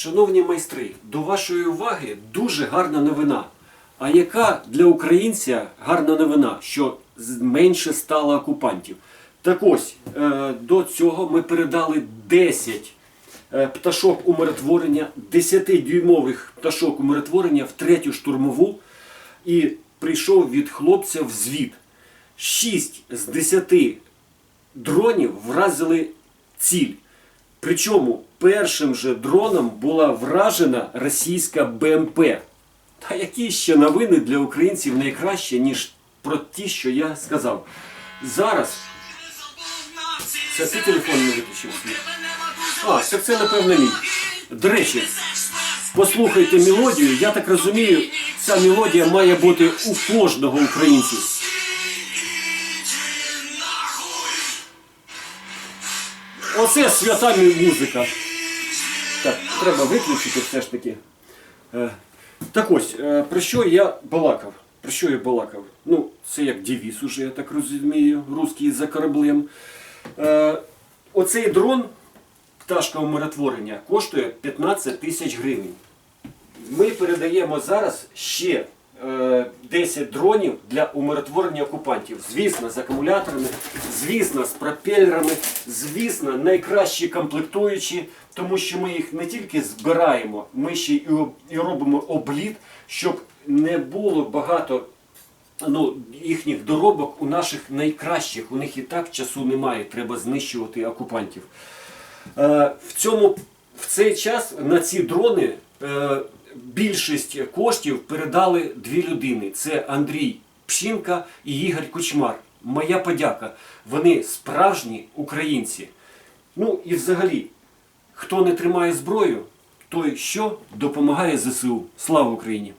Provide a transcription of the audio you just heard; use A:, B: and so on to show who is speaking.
A: Шановні майстри, до вашої уваги дуже гарна новина. А яка для українця гарна новина, що менше стало окупантів? Так ось, е, до цього ми передали 10 е, пташок умиротворення, 10-дюймових пташок умиротворення в третю штурмову і прийшов від хлопця в звіт. 6 з 10 дронів вразили ціль. Причому першим же дроном була вражена російська БМП. Та які ще новини для українців найкраще, ніж про ті, що я сказав. Зараз це ти телефон не виключив? А, так це напевно мій. До речі, послухайте мелодію. Я так розумію, ця мелодія має бути у кожного українця. Оце свята музика. Так, треба виключити все ж таки. Е, так ось, е, про що я балакав? Про що я балакав? Ну, це як девіз уже, я так розумію, русський за кораблем. Е, оцей дрон, пташка умиротворення, коштує 15 тисяч гривень. Ми передаємо зараз ще 10 дронів для умиротворення окупантів. Звісно, з акумуляторами, звісно, з пропелерами, звісно, найкращі комплектуючі, тому що ми їх не тільки збираємо, ми ще і, робимо обліт, щоб не було багато ну, їхніх доробок у наших найкращих. У них і так часу немає, треба знищувати окупантів. Е, в цьому в цей час на ці дрони е, більшість коштів передали дві людини: це Андрій Пшінка і Ігор Кучмар. Моя подяка. Вони справжні українці. Ну і взагалі, хто не тримає зброю, той що допомагає ЗСУ. Слава Україні!